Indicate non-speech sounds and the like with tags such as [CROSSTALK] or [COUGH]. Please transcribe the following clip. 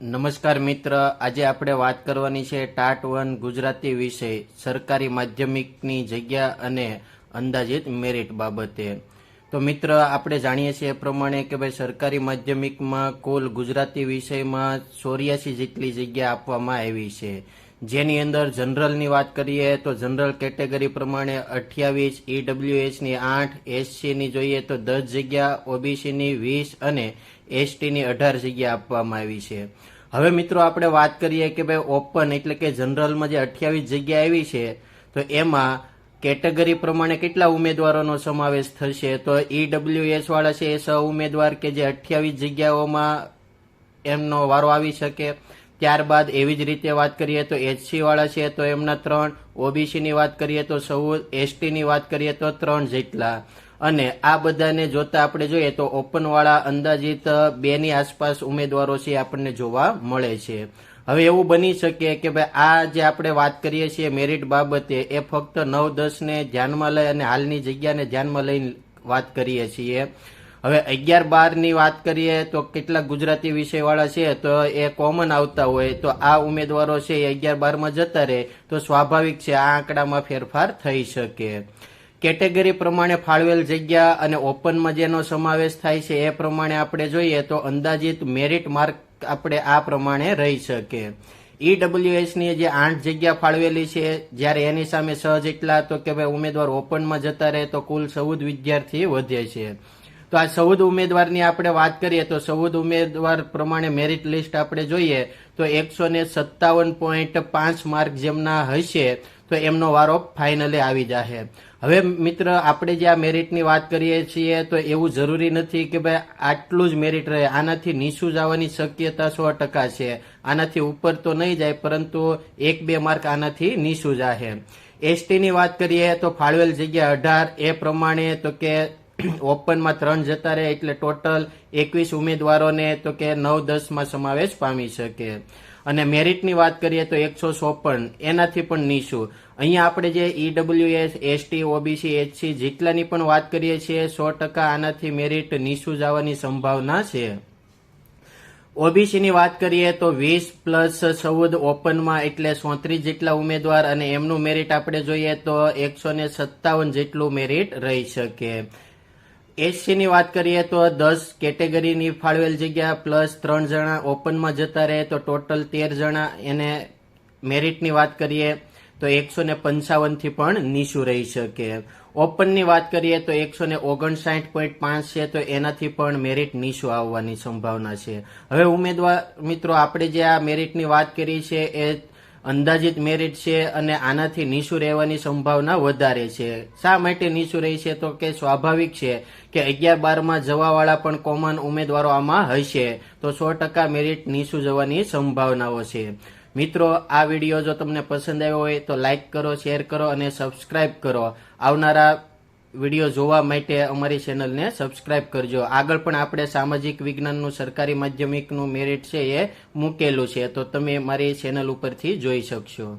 નમસ્કાર મિત્ર, આજે આપણે વાત કરવાની છે ટાટ વન ગુજરાતી વિષય સરકારી માધ્યમિકની જગ્યા અને અંદાજિત મેરિટ બાબતે. તો મિત્ર, આપણે જાણીએ છીએ એ પ્રમાણે કે ભાઈ સરકારી માધ્યમિકમાં કુલ ગુજરાતી વિષયમાં ચોર્યાસી જેટલી જગ્યા આપવામાં આવી છે. જેની અંદર જનરલની વાત કરીએ તો જનરલ કેટેગરી પ્રમાણે અઠ્યાવીસ, ઈડબ્લ્યુએચની આઠ, એસસીની જોઈએ તો દસ જગ્યા, ઓબીસીની વીસ અને એસટીની અઢાર જગ્યા આપવામાં આવી છે. હવે મિત્રો આપણે વાત કરીએ કે ભાઈ ઓપન એટલે કે જનરલમાં જે અઠ્યાવીસ જગ્યા આવી છે, તો એમાં કેટેગરી પ્રમાણે કેટલા ઉમેદવારોનો સમાવેશ થશે? તો ઈડબ્લ્યુએસ વાળા છે એ સ ઉમેદવાર કે જે અઠ્યાવીસ જગ્યાઓમાં એમનો વારો આવી શકે? ત્યારબાદ એવી જ રીતે વાત કરીએ તો એચસી વાળા છે તો એમના ત્રણ, ઓબીસીની વાત કરીએ તો ચૌદ એસટીની વાત કરીએ તો ત્રણ જેટલા. અને આ બધાને જોતા આપણે જોઈએ તો ઓપન વાળા અંદાજિત બેની આસપાસ ઉમેદવારો છે આપણને જોવા મળે છે. હવે એવું બની શકે કે ભાઈ આ જે આપણે વાત કરીએ છીએ મેરિટ બાબતે એ ફક્ત નવ દસ ને ધ્યાનમાં લઈ અને હાલની જગ્યાને ધ્યાનમાં લઈને વાત કરીએ છીએ. હવે અગિયાર બારની વાત કરીએ તો કેટલાક ગુજરાતી વિષયવાળા છે, તો એ કોમન આવતા હોય, તો આ ઉમેદવારો છે એ અગિયાર બારમાં જતા રહે, તો સ્વાભાવિક છે આ આંકડામાં ફેરફાર થઈ શકે. કેટેગરી પ્રમાણે ફાળવેલ જગ્યા અને ઓપનમાં જેનો સમાવેશ થાય છે એ પ્રમાણે આપણે જોઈએ તો અંદાજિત મેરિટ માર્ક આપણે આ પ્રમાણે રહી શકે. ઈડબ્લ્યુએસની જે આઠ જગ્યા ફાળવેલી છે, જ્યારે એની સામે છ જેટલા તો કે ભાઈ ઉમેદવાર ઓપનમાં જતા રહે, તો કુલ ચૌદ વિદ્યાર્થી વધે છે. તો આ ચૌદ ઉમેદવારની આપણે વાત કરીએ તો ચૌદ ઉમેદવાર પ્રમાણે મેરિટ લિસ્ટ આપણે જોઈએ તો એકસો સત્તાવન પોઈન્ટ પાંચ માર્ક જેમના હશે તો એમનો વારો ફાઇનલી આવી જશે હવે મિત્ર, આપણે જે આ મેરિટની વાત કરીએ છીએ તો એવું જરૂરી નથી કે ભાઈ આટલું જ મેરિટ રહે. આનાથી નીચું જવાની શક્યતા સો ટકા છે. આનાથી ઉપર તો નહીં જાય, પરંતુ એક બે માર્ક આનાથી નીચું જાહે. એસટીની વાત કરીએ તો ફાળવેલ જગ્યા અઢાર. એ પ્રમાણે તો કે [CLEARS THROAT] ઓપનમાં ત્રણ જતા રહે એટલે ટોટલ એકવીસ ઉમેદવારોને તો કે નવ, દસમાં સમાવેશ પામી શકે. અને મેરિટની વાત કરીએ તો એકસો ચોપન, એનાથી પણ નીચું. અહીંયા આપણે જે ઈડબ્લ્યુએસ, એસટી, ઓબીસી, એચસી જેટલાની પણ વાત કરીએ છીએ, સો ટકા આનાથી મેરિટ નીચું જવાની સંભાવના છે. ઓબીસીની વાત કરીએ તો વીસ પ્લસ ચૌદ ઓપનમાં એટલે સોત્રીસ જેટલા ઉમેદવાર અને એમનું મેરિટ આપણે જોઈએ તો એકસો સત્તાવન જેટલું મેરિટ રહી શકે. એસસીની વાત કરીએ તો દસ કેટેગરીની ફાળવેલ જગ્યા પ્લસ ત્રણ જણા ઓપનમાં જતા રહે તો ટોટલ તેર જણા. એને મેરિટની વાત કરીએ તો એકસો ને પંચાવનથી પણ નીચું રહી શકે. ઓપનની વાત કરીએ તો એકસો ને ઓગણસાઠ પોઈન્ટ પાંચ છે તો એનાથી પણ મેરિટ નીચું આવવાની સંભાવના છે. હવે ઉમેદવાર મિત્રો, આપણે જે આ મેરિટની વાત કરી છે એ અંદાજિત મેરિટ છે અને આનાથી નીચું રહેવાની સંભાવના વધારે છે. શા માટે નીચું રહી છે તો કે સ્વાભાવિક છે કે અગિયાર બારમાં જવાવાળા પણ કોમન ઉમેદવારો આમાં હશે. તો સો ટકા મેરિટ નીચું જવાની સંભાવનાઓ છે. મિત્રો, આ વીડિયો જો તમને પસંદ આવ્યો હોય તો લાઇક કરો શેર કરો અને સબસ્ક્રાઇબ કરો. આવનારા વીડિયો જોવા માટે અમારી ચેનલને સબસ્ક્રાઇબ કરજો. આગળ પણ આપણે સામાજિક વિજ્ઞાનનું, સરકારી માધ્યમિકનું મેરિટ છે એ મૂકેલું છે. તો તમે મારી ચેનલ ઉપરથી જોઈ શકશો.